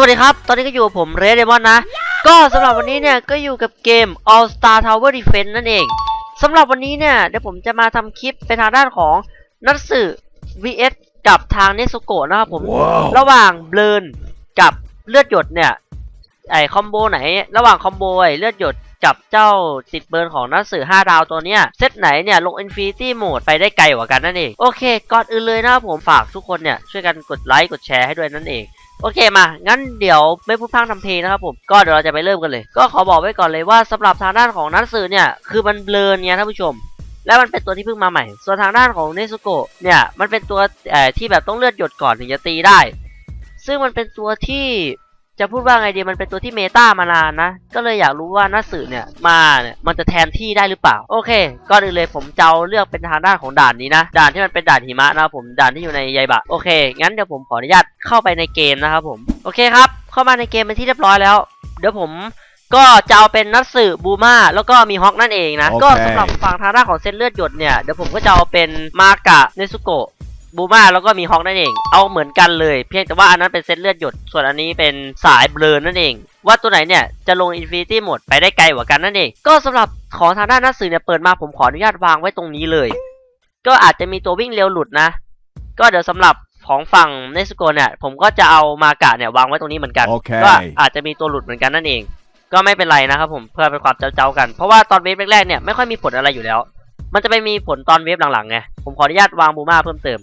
วัสดีครับ ตอนนี้ก็อยู่กับผมเรดเดมอนนะ ก็สำหรับวันนี้เนี่ยก็อยู่กับเกม All Star Tower Defense นั่นเองสำหรับวันนี้เนี่ยเดี๋ยวผมจะมาทำคลิปไปทางด้านของนัตสึ vs กับทางเนสโกะนะครับผมระหว่างเบลนกับเลือดหยดเนี่ยไอคอมโบไหน ระหว่างคอมโบไอเลือดหยดกับเจ้าติดเบิร์นของนักสื่อ5ดาวตัวเนี้ยเซตไหนเนี่ยลง Infinity Mode ไปได้ไกลกว่ากันนั่นเอง โอเค ก่อนอื่นเลยนะครับผมฝากทุกคนเนี่ย ช่วยกันกดไลค์กดแชร์ให้ด้วยนั่นเอง โอเคมา งั้นเดี๋ยวไม่พูดพร่งทำเพลงนะครับผม ก็เดี๋ยวเราจะไปเริ่มกันเลย ก็ขอบอกไว้ก่อนเลยว่าสำหรับทางด้านของนัทสื่อเนี่ย คือมันเบลอเนี่ยท่านผู้ชม และมันเป็นตัวที่เพิ่งมาใหม่ ส่วนทางด้านของเนซุโกะเนี่ย มันเป็นตัวที่แบบต้องเลือดหยดก่อนถึงจะตีได้ ซึ่งมันเป็นตัวที่ จะพูดว่าไงดีมันเป็นตัวที่เมตามานานนะ ก็เลยอยากรู้ว่านัสือเนี่ยมาเนี่ยมันจะแทนที่ได้หรือเปล่า โอเคก่อนอื่นเลยผมจะเอาเลือกเป็นทางด้านของด่านนี้นะ ด่านที่มันเป็นด่านหิมะนะครับผมด่านที่อยู่ในยายบะโอเค งั้นเดี๋ยวผมขออนุญาตเข้าไปในเกมนะครับผมโอเคครับ เข้ามาในเกมเป็นที่เรียบร้อยแล้ว เดี๋ยวผมก็จะเอาเป็นนัตสึบูมาแล้วก็มีฮอกนั่นเองนะโอเคก็สำหรับฝั่งทางด้านของเส้นเลือดหยดเนี่ยเดี๋ยวผมก็จะเอาเป็นมากะเนซุโกะ บูมาแล้วก็มีฮอกนั่นเอง เอาเหมือนกันเลย เพียงแต่ว่าอันนั้นเป็นเซตเลือดหยด ส่วนอันนี้เป็นสายเบลอนั่นเอง ว่าตัวไหนเนี่ยจะลงอินฟินิตี้หมดไปได้ไกลกว่ากันนั่นเอง ก็สำหรับของทางด้านหนังสือเนี่ยเปิดมาผมขออนุญาตวางไว้ตรงนี้เลย ก็อาจจะมีตัววิ่งเร็วหลุดนะ ก็เดี๋ยวสำหรับของฝั่งเนสโกเนี่ยผมก็จะเอามากะเนี่ยวางไว้ตรงนี้เหมือนกันโอเคก็อาจจะมีตัวหลุดเหมือนกันนั่นเอง ก็ไม่เป็นไรนะครับผมเพื่อเป็นความเจ้าๆกัน เพราะว่าตอนเวฟแรกๆเนี่ยไม่ค่อยมีผลอะไรอยู่แล้ว มันจะไปมีผลตอนเวฟหลังๆไงผมขออนุญาตวางบูมาเพิ่มเติม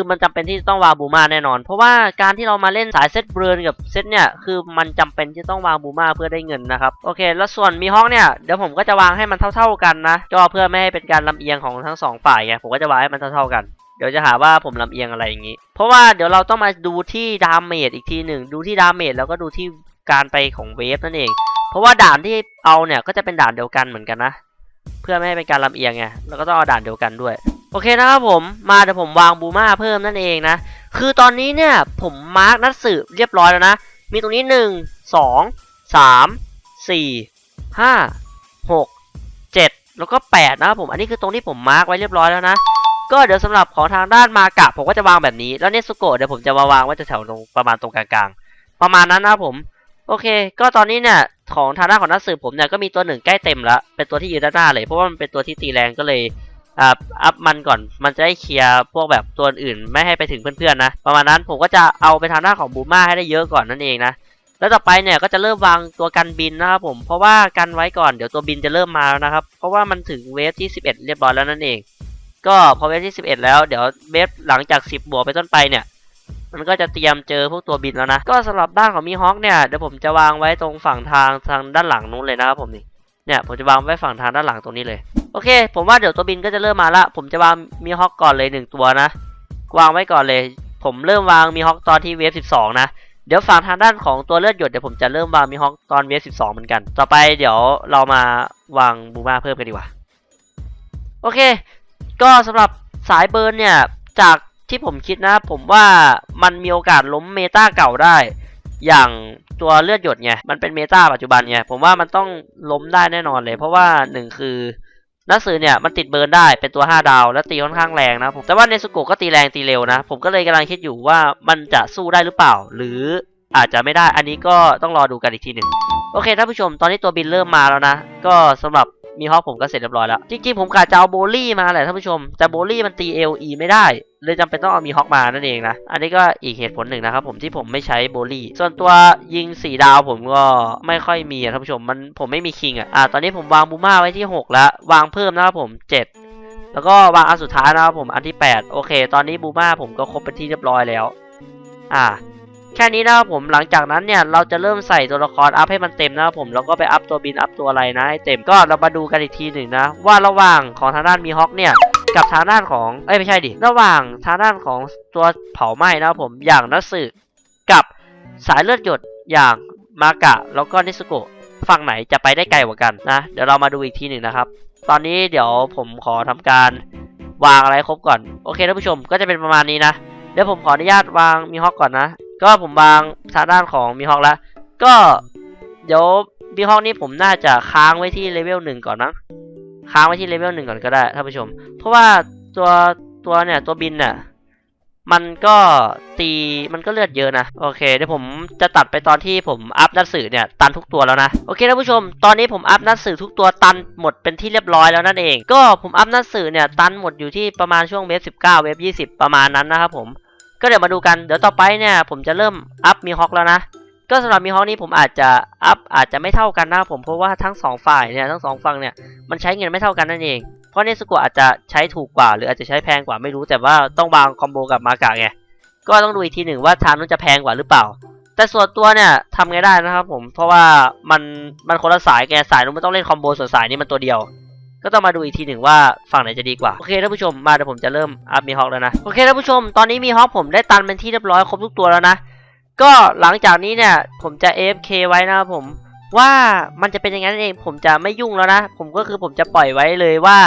คือมันจำเป็นที่ต้องวางบูมาแน่นอน เพราะว่าการที่เรามาเล่นสายเซตเบรนกับเซตเนี่ยคือมันจำเป็นที่ต้องวางบูมาเพื่อได้เงินนะครับโอเค แล้วส่วนมีห้องเนี่ยเดี๋ยวผมก็จะวางให้มันเท่า ๆกันนะก็เพื่อไม่ให้เป็นการลำเอียงของทั้งสองฝ่ายไงผมก็จะวางให้มันเท่าๆกันเดี๋ยวจะหาว่าผมลำเอียงอะไรอย่างนี้ เพราะว่าเดี๋ยวเราต้องมาดูที่ดาเมจอีกทีหนึ่ง ดูที่ดาเมจแล้วก็ดูที่การไปของเวฟนั่นเอง เพราะว่าด่านที่เอาเนี่ยก็จะเป็นด่านเดียวกันเหมือนกันนะ เพื่อไม่ให้เป็นการลำเอียงไง แล้วก็ต้องเอาด่านเดียวกันด้วย โอเคนะครับผมมาเดี๋ยวผมวางบูมาเพิ่มนั่นเองนะ คือตอนนี้เนี่ยผมมาร์กนัดสืบเรียบร้อยแล้วนะ มีตรงนี้หนึ่งสองสามสี่ห้าหกเจ็ดแล้วก็แปดนะครับผมอันนี้คือตรงที่ผมมาร์กไว้เรียบร้อยแล้วนะ ก็เดี๋ยวสำหรับของทางด้านมากะผมก็จะวางแบบนี้ แล้วเนสโกะเดี๋ยวผมจะมาวางไว้แถวตรงประมาณตรงกลางๆ ประมาณนั้นนะครับผมโอเค ก็ตอนนี้เนี่ยของทางด้านของนักสืบผมเนี่ยก็มีตัวหนึ่งใกล้เต็มแล้ว เป็นตัวที่ยืนด้านหน้าเลย เพราะว่ามันเป็นตัวที่ตีแรงก็เลย อ่าอัพมันก่อน มันจะได้เคลียร์พวกแบบตัวอื่นไม่ให้ไปถึงเพื่อนๆนะ ประมาณนั้นผมก็จะเอาไปทางด้านของบูม่าให้ได้เยอะก่อนนั่นเองนะ แล้วต่อไปเนี่ยก็จะเริ่มวางตัวกันบินนะครับผม เพราะว่ากันไว้ก่อนเดี๋ยวตัวบินจะเริ่มมาแล้วนะครับ เพราะว่ามันถึงเวฟที่ 11 เรียบร้อยแล้วนั่นเอง ก็พอเวฟที่ 11 แล้วเดี๋ยวเวฟหลังจาก 10 บวกไปต้นไปเนี่ยมันก็จะเตรียมเจอพวกตัวบินแล้วนะ ก็สำหรับบ้านของมีฮอคเนี่ยเดี๋ยวผมจะวางไว้ตรงฝั่งทางทางด้านหลังนู้นเลยนะครับผมนี่ เนี่ยผมจะวางไว้ฝั่งทางด้านหลังตรงนี้เลย อเค ผมว่าเดี๋ยวตัวบินก็จะเริ่มมาละ ผมจะวางมีฮอคก่อนเลยหนึ่งตัวนะ วางไว้ก่อนเลย ผมเริ่มวางมีฮอคตอนที่เวฟสิบสองนะ เดี๋ยวฝั่งทางด้านของตัวเลือดหยดเดี๋ยวผมจะเริ่มวางมีฮอคตอนเวฟสิบสองเหมือนกัน ต่อไปเดี๋ยวเรามาวางบูมาเพิ่มกันดีกว่า โอเค ก็สำหรับสายเบิร์นเนี่ย จากที่ผมคิดนะ ผมว่ามันมีโอกาสล้มเมตาเก่าได้ อย่างตัวเลือดหยดไง มันเป็นเมตาปัจจุบันไง ผมว่ามันต้องล้มได้แน่นอนเลย เพราะว่าหนึ่งคือ นักสือเนี่ยมันติดเบิร์นได้เป็นตัว 5 ดาว และตีค่อนข้างแรงนะผมแต่ว่าเนสุโกะก็ตีแรงตีเร็วนะ ผมก็เลยกำลังคิดอยู่ว่ามันจะสู้ได้หรือเปล่า หรืออาจจะไม่ได้อันนี้ก็ต้องรอดูกันอีกทีหนึ่งโอเคท่านผู้ชมตอนนี้ตัวบินเริ่มมาแล้วนะ ก็สำหรับ มีฮอคผมก็เสร็จเรียบร้อยแล้ว จริงๆ ผมกะจะเอาโบลี่มาแหละท่านผู้ชม แต่โบลี่มันตี LE ไม่ได้ เลยจำเป็นต้องเอามีฮอคมานั่นเองนะ อันนี้ก็อีกเหตุผลหนึ่งนะครับผมที่ผมไม่ใช้โบลี่ ส่วนตัวยิง4ดาวผมก็ไม่ค่อยมีอะท่านผู้ชม มันผมไม่มีคิงอะอ่าตอนนี้ผมวางบูม่าไว้ที่ 6 แล้ว วางเพิ่มนะครับผม 7แล้วก็วางอันสุดท้ายนะครับผมอันที่ 8 โอเค ตอนนี้บูม่าผมก็ครบเป็นที่เรียบร้อยแล้ว อ่า แค่นี้นะครับผมหลังจากนั้นเนี่ยเราจะเริ่มใส่ตัวละครอัพให้มันเต็มนะครับผมแล้วก็ไปอัพตัวบินอัพตัวอะไรนะให้เต็มก็เรามาดูกันอีกทีหนึ่งนะ ว่าระหว่างของทางด้านมีฮอคเนี่ยกับทางด้านของเอ้ยไม่ใช่ดิระหว่างทางด้านของตัวเผาไหม้นะครับผมอย่างนัสึกับสายเลือดหยดอย่างมากะแล้วก็นิสโกะฝั่งไหนจะไปได้ไกลกว่ากันนะ เดี๋ยวเรามาดูอีกทีหนึ่งนะครับ ตอนนี้เดี๋ยวผมขอทำการวางอะไรครบก่อน โอเคท่านผู้ชมก็จะเป็นประมาณนี้นะ เดี๋ยวผมขออนุญาตวางมีฮอคก่อนนะ ก็ผมวางทางด้านของมีฮอคแล้ว ก็เดี๋ยวมีฮอคนี้ผมน่าจะค้างไว้ที่เลเวลหนึ่งก่อนนะค้างไว้ที่เลเวลหนึ่งก่อนก็ได้ท่านผู้ชม เพราะว่าตัวตัวเนี่ยตัวบินเนี่ยมันก็ตีมันก็เลือดเยอะนะ โอเคเดี๋ยวผมจะตัดไปตอนที่ผมอัพนัดสื่อเนี่ยตันทุกตัวแล้วนะ โอเคท่านผู้ชม ตอนนี้ผมอัพนัดสื่อทุกตัวตันหมดเป็นที่เรียบร้อยแล้วนั่นเอง ก็ผมอัพนัดสื่อเนี่ยตันหมดอยู่ที่ประมาณช่วงเวฟ19 เวฟ20 ประมาณนั้นนะครับผม ก็เดี๋ยวมาดูกันเดี๋ยวต่อไปเนี่ยผมจะเริ่มอัพมีฮอกแล้วนะก็สำหรับมีฮอกนี้ผมอาจจะอัพอาจจะไม่เท่ากันนะครับผมเพราะว่าทั้งสองฝ่ายเนี่ยทั้งสองฝั่งเนี่ยมันใช้เงินไม่เท่ากันนั่นเองเพราะเนสโกอาจจะใช้ถูกกว่า หรืออาจจะใช้แพงกว่าไม่รู้แต่ว่าต้องวางคอมโบกับมากะไงก็ต้องดูอีกทีหนึ่งว่าทามนั้นจะแพงกว่าหรือเปล่า แต่ส่วนตัวเนี่ยทำไงได้นะครับผมเพราะว่ามันมันคนละสายแกสายนู้นมันต้องเล่นคอมโบส่วนสายนี้มันตัวเดียว ก็ต้องมาดูอีกทีหนึ่งว่าฝั่งไหนจะดีกว่า โอเคท่านผู้ชมมาเดี๋ยวผมจะเริ่มอัพมีฮอกแล้วนะ โอเคท่านผู้ชมตอนนี้มีฮอกผมได้ตันเป็นที่เรียบร้อยครบทุกตัวแล้วนะ ก็หลังจากนี้เนี่ยผมจะ AFK ไว้นะครับผมว่ามันจะเป็นยังไงนั่นเอง ผมจะไม่ยุ่งแล้วนะ ผมก็คือผมจะปล่อยไว้เลยว่า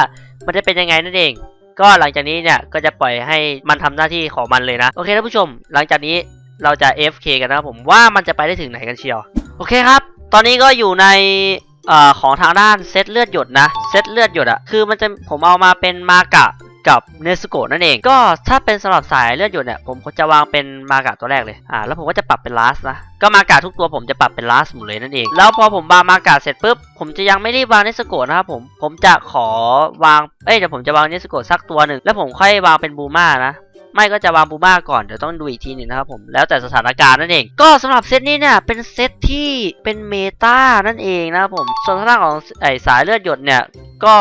มันจะเป็นยังไงนั่นเอง ก็หลังจากนี้เนี่ยก็จะปล่อยให้มันทำหน้าที่ของมันเลยนะ โอเคท่านผู้ชม หลังจากนี้เราจะ AFK กันนะครับผมว่ามันจะไปได้ถึงไหนกันเชียว โอเคครับ ตอนนี้ก็อยู่ใน อ่อของทางด้านเซตเลือดหยดนะเซตเลือดหยดอะคือมันจะผมเอามาเป็นมากะกับเนสโกนั่นเอง ก็ถ้าเป็นสำหรับสายเลือดหยดเนี่ยผมจะวางเป็นมากะตัวแรกเลยอ่าแล้วผมก็จะปรับเป็นลาสนะก็มากะทุกตัวผมจะปรับเป็นลาสหมดเลยนั่นเอง แล้วพอผมวางมากะเสร็จปุ๊บผมจะยังไม่ได้วางเนสโกนะครับผมผมจะขอวางเอ้ยเดี๋ยวผมจะวางเนสโกสักตัวหนึ่งแล้วผมค่อยวางเป็นบูม่านะ ไม่ก็จะวางบูม่าก่อนเดี๋ยวต้องดูอีกทีหนึ่งนะครับผมแล้วแต่สถานการณ์นั่นเอง ก็สำหรับเซตนี้เนี่ยเป็นเซตที่เป็นเมตานั่นเองนะครับผมส่วนทางด้านของไอสายเลือดหยดเนี่ยก็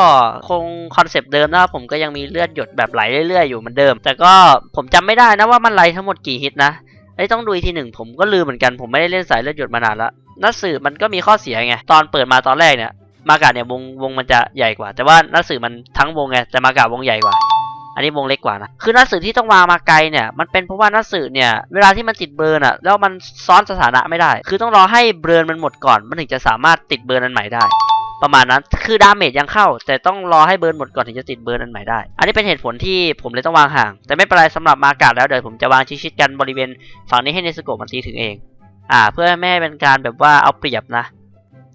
คงคอนเซปต์เดิมนะครับผมก็ยังมีเลือดหยดแบบไหลเรื่อยๆอยู่เหมือนเดิม แต่ก็ผมจำไม่ได้นะว่ามันไหลทั้งหมดกี่ฮิตนะไอ้ต้องดูอีกทีหนึ่งผมก็ลืมเหมือนกันผมไม่ได้เล่นสายเลือดหยดมานานละนัดสื่อมันก็มีข้อเสียไงตอนเปิดมาตอนแรกเนี่ยมากาเนี่ยวงวงมันจะใหญ่กว่า แต่ว่านัดสื่อมันทั้งวงไงแต่มากาวงใหญ่กว่า อันนี้วงเล็กกว่านะ คือนัดสื่อที่ต้องวางมาไกลเนี่ย มันเป็นเพราะว่านัดสื่อเนี่ย เวลาที่มันติดเบิร์นอะแล้วมันซ้อนสถานะไม่ได้ คือต้องรอให้เบิร์นมันหมดก่อน มันถึงจะสามารถติดเบิร์นอันใหม่ได้ ประมาณนั้น คือดาเมจยังเข้า แต่ต้องรอให้เบิร์นหมดก่อนถึงจะติดเบิร์นอันใหม่ได้ อันนี้เป็นเหตุผลที่ผมเลยต้องวางห่าง แต่ไม่เป็นไรสำหรับมากาแล้วเดี๋ยวผมจะวางชิดๆกันบริเวณฝั่งนี้ให้เนสโกมันตีถึงเอง อ่า เพื่อไม่ให้เป็นการแบบว่าเอาเปรียบนะ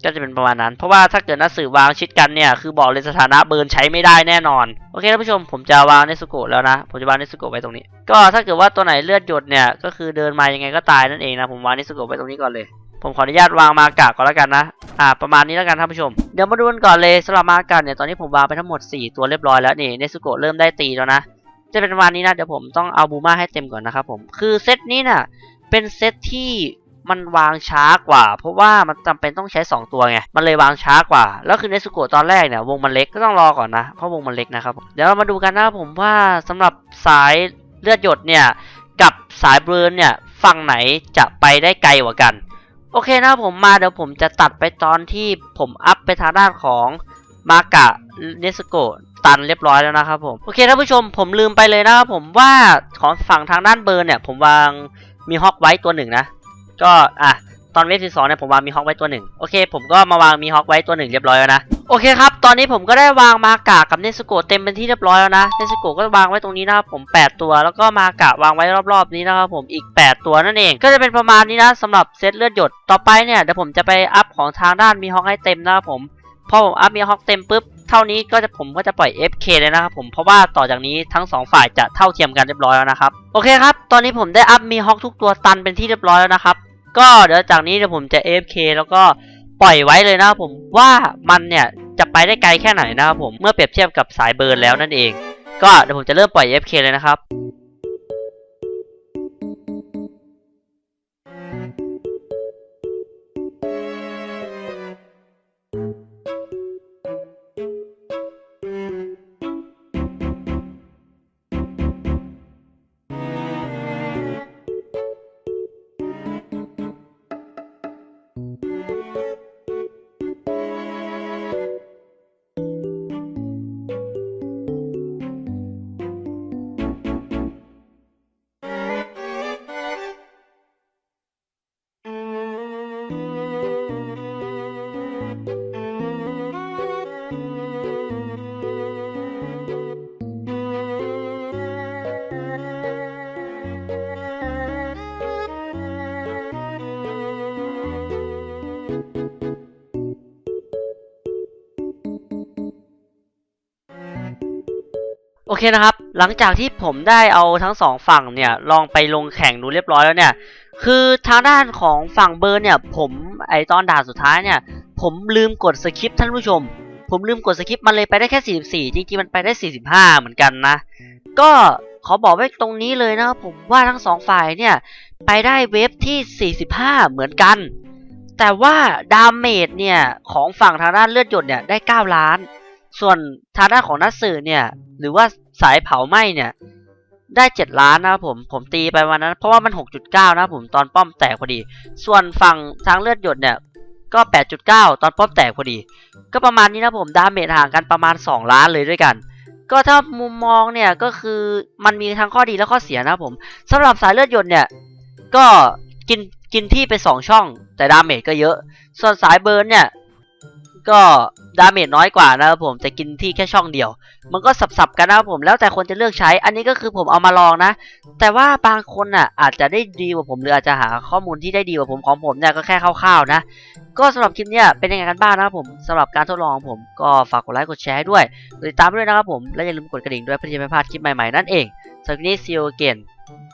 ก็จะเป็นประมาณนั้น เพราะว่าถ้าเกิดนัดสื่อวางชิดกันเนี่ย คือบอกเลยสถานะเบิร์นใช้ไม่ได้แน่นอน โอเคท่านผู้ชมผมจะวางเนสโกะแล้วนะ ผมจะวางเนสโกะไว้ตรงนี้ ก็ถ้าเกิดว่าตัวไหนเลือดหยดเนี่ย ก็คือเดินมายังไงก็ตายนั่นเองนะ ผมวางเนสโกะไว้ตรงนี้ก่อนเลย ผมขออนุญาตวางมากะก่อนแล้วกันนะ อ่า ประมาณนี้แล้วกันท่านผู้ชม เดี๋ยวมาดูกันก่อนเลยสำหรับมากะเนี่ย ตอนนี้ผมวางไปทั้งหมด 4 ตัวเรียบร้อยแล้วนี่ เนสโกะเริ่มได้ตีแล้วนะ จะเป็นประมาณนี้นะ เดี๋ยวผมต้องเอาบูมาให้เต็มก่อนนะครับผม คือเซตนี้น่ะเป็นเซตที่ มันวางช้ากว่า เพราะว่ามันจำเป็นต้องใช้ 2 ตัวไง มันเลยวางช้ากว่า แล้วคือเนสุโกะตอนแรกเนี่ยวงมันเล็กก็ต้องรอก่อนนะ เพราะวงมันเล็กนะครับ เดี๋ยวเรามาดูกันนะผมว่าสำหรับสายเลือดหยดเนี่ยกับสายเบิร์นเนี่ยฝั่งไหนจะไปได้ไกลกว่ากัน โอเคนะผมมาเดี๋ยวผมจะตัดไปตอนที่ผมอัพไปทางด้านของมากะเนสโกตันเรียบร้อยแล้วนะครับผมโอเคท่านผู้ชมผมลืมไปเลยนะครับผมว่าของฝั่งทางด้านเบิร์นเนี่ยผมวางมีฮอกไว้ตัวหนึ่งนะ ก็อะตอนเวฟที่สองเนี่ยผมวางมีฮอกไว้ตัวหนึ่งโอเค ผมก็มาวางมีฮอกไว้ตัวหนึ่งเรียบร้อยแล้วนะโอเคครับตอนนี้ผมก็ได้วางมากะกับเนสโกเต็มเป็นที่เรียบร้อยแล้วนะเนสโกก็วางไว้ตรงนี้นะครับผม8ตัวแล้วก็มากะวางไว้รอบๆนี้นะครับผมอีก 8 ตัวนั่นเอง ก็จะเป็นประมาณนี้นะสำหรับเซตเลือดหยดต่อไปเนี่ยเดี๋ยวผมจะไปอัพของทางด้านมีฮอกให้เต็มนะครับผมพอผมอัพมีฮอกเต็มปุ๊บเท่านี้ก็จะผมก็จะปล่อย FK เลยนะครับผมเพราะว่าต่อจากนี้ทั้งสองฝ่ายจะเท่าเทียมกันเรียบร้อยแล้วนะครับโอเคครับตอนนี้ผมได้อัพมีฮอกทุกตัวตันเป็นที่เรียบร้อยแล้วนะครับ ก็เดี๋ยวจากนี้เดี๋ยวผมจะ AFK แล้วก็ปล่อยไว้เลยนะครับผมว่ามันเนี่ยจะไปได้ไกลแค่ไหนนะครับผมเมื่อเปรียบเทียบกับสายเบิร์นแล้วนั่นเอง ก็เดี๋ยวผมจะเริ่มปล่อย AFK เลยนะครับ โอเคนะครับ หลังจากที่ผมได้เอาทั้งสองฝั่งเนี่ย ลองไปลงแข่งดูเรียบร้อยแล้วเนี่ย คือทางด้านของฝั่งเบอร์เนี่ยผมไอตอนด่านสุดท้ายเนี่ยผมลืมกดสคริปต์ท่านผู้ชม ผมลืมกดสคริปต์มันเลยไปได้แค่ 44 จริงๆ มันไปได้ 45 เหมือนกันนะ ก็ขอบอกไว้ตรงนี้เลยนะผมว่าทั้งสองฝ่ายเนี่ยไปได้เวฟที่ 45 เหมือนกัน แต่ว่าดาเมจเนี่ยของฝั่งทางด้านเลือดหยดเนี่ยได้ 9 ล้าน ส่วนทางด้านของนัทสื่อเนี่ยหรือว่าสายเผาไหม้เนี่ย ได้ 7 ล้านนะครับผม ผมตีไปวันนั้น เพราะว่ามัน 6.9 นะครับผมตอนป้อมแตกพอดี ส่วนฝั่งทางเลือดหยดเนี่ยก็ 8.9 ตอนป้อมแตกพอดี ก็ประมาณนี้นะผมดาเมจห่างกันประมาณ 2 ล้านเลยด้วยกัน ก็ถ้ามุมมองเนี่ยก็คือมันมีทั้งข้อดีและข้อเสียนะผมสำหรับสายเลือดหยดเนี่ยก็กินกินที่ไป 2 ช่อง แต่ดาเมจก็เยอะ ส่วนสายเบิร์นเนี่ย ก็ดาเมจน้อยกว่านะครับผมแต่กินที่แค่ช่องเดียว มันก็สับๆกันนะครับผมแล้วแต่คนจะเลือกใช้ อันนี้ก็คือผมเอามาลองนะ แต่ว่าบางคนอะอาจจะได้ดีกว่าผมหรืออาจจะหาข้อมูลที่ได้ดีกว่าผมของผมเนี่ยก็แค่คร่าวๆนะ ก็สำหรับคลิปเนี้ยเป็นยังไงกันบ้างนะครับผมสำหรับการทดลองของผมก็ฝากกดไลค์กดแชร์ให้ด้วยติดตามด้วยนะครับผมและอย่าลืมกดกระดิ่งด้วยเพื่อที่จะไม่พลาดคลิปใหม่ๆนั่นเองสำหรับคลิปนี้ see you again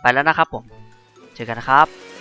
ไปแล้วนะครับผมเจอกันนะครับ